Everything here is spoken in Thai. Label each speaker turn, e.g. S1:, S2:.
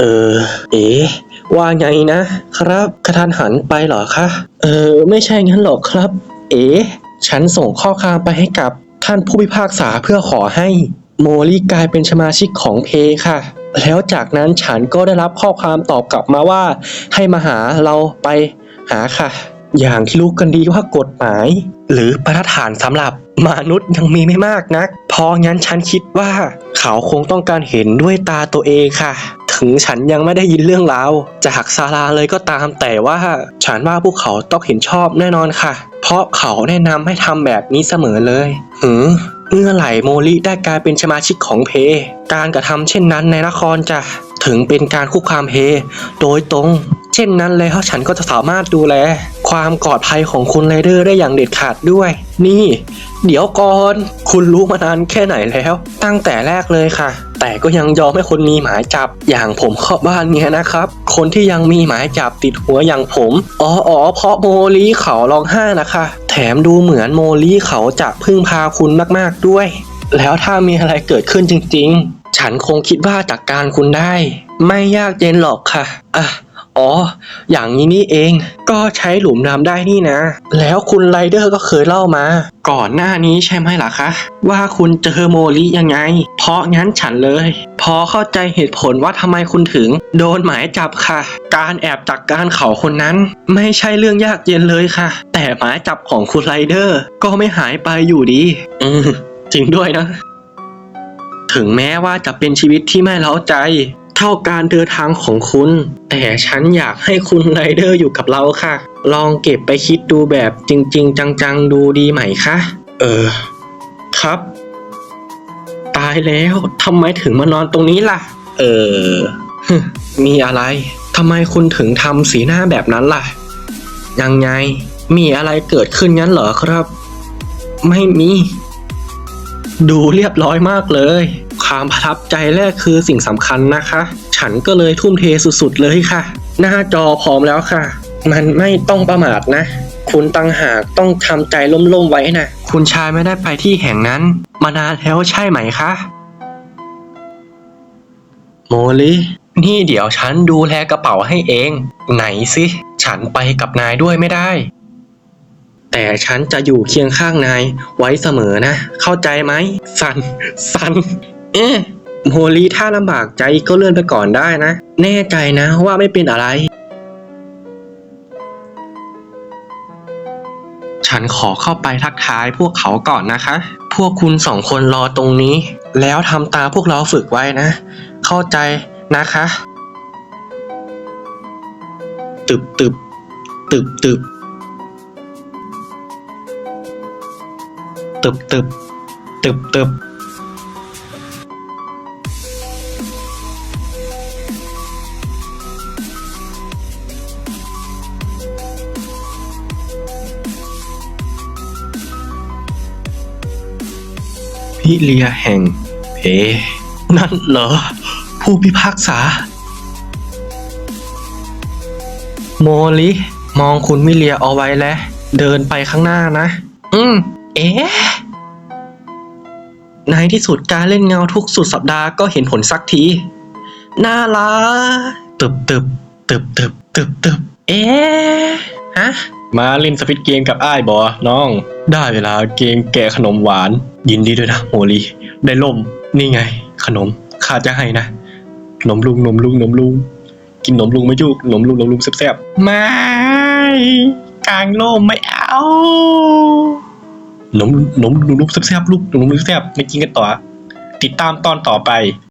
S1: เออ เอ๋ว่าไงนะ ครับกระทันหันไปเหรอคะ เออ ไม่ใช่งั้นหรอกครับ เอ๋ฉันส่งข้อความไปให้กับท่านผู้พิพากษาเพื่อขอให้โมลี่กลายเป็นสมาชิกของเพค่ะ แล้วจากนั้นฉันก็ได้รับข้อความตอบกลับมาว่า ให้มาหาเราไปหาค่ะ อย่างที่รู้กันดีว่ากฎหมาย หรือประฐานสำหรับมนุษย์ยังมีไม่มากนัก เพราะงั้นฉันคิดว่า เขาคงต้องการเห็นด้วยตาตัวเองค่ะ ถึงฉันยังไม่ได้ยินเรื่องราวจากซาลาเลยก็ตาม แต่ว่าฉันว่าพวกเขาต้องเห็นชอบแน่นอนค่ะ เพราะเขาแนะนำให้ทำแบบนี้เสมอเลยหือเมื่อไหร่โมลิได้กลายเป็นสมาชิกของเพ การกระทำเช่นนั้นในนครจะถึงเป็นการคุกคามเพ โดยตรง เช่นนั้นแล้วฉันก็จะสามารถดูแล ความปลอดภัยของคุณไรเดอร์ได้อย่างเด็ดขาดด้วย นี่ เดี๋ยวก่อน คุณรู้มานานแค่ไหนแล้ว ตั้งแต่แรกเลยค่ะ แต่ก็ยังยอมให้คนมีหมายจับอย่างผมเข้าบ้านเนี่ยนะครับ คนที่ยังมีหมายจับติดหัวอย่างผม อ๋ออ๋อเพราะโมลีเขาร้องไห้นะคะ แถมดูเหมือนโมลีเขาจะพึ่งพาคุณมากๆด้วย แล้วถ้ามีอะไรเกิดขึ้นจริง ๆ ฉันคงคิดว่าจัดการคุณได้ ไม่ยากเย็นหรอกค่ะอะ อ๋อ อย่างนี้นี่เอง ก็ใช้หลุมน้ำได้นี่นะ แล้วคุณไรเดอร์ก็เคยเล่ามา ก่อนหน้านี้ใช่ไหมล่ะคะ ว่าคุณเจอโมลิยังไง เพราะงั้นฉันเลย พอเข้าใจเหตุผลว่าทำไมคุณถึง โดนหมายจับค่ะ การแอบจัดการเขาคนนั้น ไม่ใช่เรื่องยากเย็นเลยค่ะ แต่หมายจับของคุณไรเดอร์ ก็ไม่หายไปอยู่ดี อืมจริงด้วยนะ ถึงแม้ว่าจะเป็นชีวิตที่ไม่เล้าใจ เท่าการเดินทางของคุณ แต่ฉันอยากให้คุณไรเดอร์อยู่กับเราค่ะ ลองเก็บไปคิดดูแบบจริง ๆ จังๆ ดูดีไหมคะ เออ ครับ ตายแล้วทำไมถึงมานอนตรงนี้ล่ะ เออ มีอะไรทำไมคุณถึงทำสีหน้าแบบนั้นล่ะ ยังไง มีอะไรเกิดขึ้นงั้นเหรอครับ ไม่มี ดูเรียบร้อยมากเลย ความประทับใจแรกคือสิ่งสำคัญนะคะ ฉันก็เลยทุ่มเทสุดๆเลยค่ะ หน้าจอพร้อมแล้วค่ะ มันไม่ต้องประมาทนะ คุณตังหากต้องทำใจล่มๆไว้นะ คุณชายไม่ได้ไปที่แห่งนั้น มานานแล้วใช่ไหมคะโมลินี่เดี๋ยวฉันดูแลกระเป๋าให้เอง ไหนสิฉันไปกับนายด้วยไม่ได้ แต่ฉันจะอยู่เคียงข้างนายไว้เสมอนะ เข้าใจไหม สัน สัน เอ๊ะโมลีถ้าลำบากใจก็เลื่อนไปก่อนได้นะ แน่ใจนะว่าไม่เป็นอะไร ฉันขอเข้าไปทักทายพวกเขาก่อนนะคะ พวกคุณสองคนรอตรงนี้ แล้วทำตามพวกเราฝึกไว้นะ เข้าใจนะคะ ตึบตึบตึบตึบตึบตึบตึบตึบ พิเลียแห่งเพ นั่นเหรอ ผู้พิพากษา โมลิ มองคุณมิเลียเอาไว้แล้ว เดินไปข้างหน้านะ อืม เอ๊ะในที่สุดการเล่นเงาทุกสุดสัปดาห์ก็เห็นผลสักที น่ารักตึบตึบตึบตึบตึบตึบ เอ๊ะ ฮะ มาเล่นสปิดเกมกับอ้ายบอน้อง ได้เวลาเกมแกะขนมหวาน ยินดีด้วยนะโมลีได้ล่มนี่ไง ขนมข้าจะให้นะขนมลุงนมลุงนมลุงกินนมลุงไม่จุกนมลุงนมลุงแซ่บๆไม่กลางล่มไม่เอานมนมนมลุงแซ่บๆลูกนมลุงแซ่บไม่กินกันต่อ ติดตามตอนต่อไป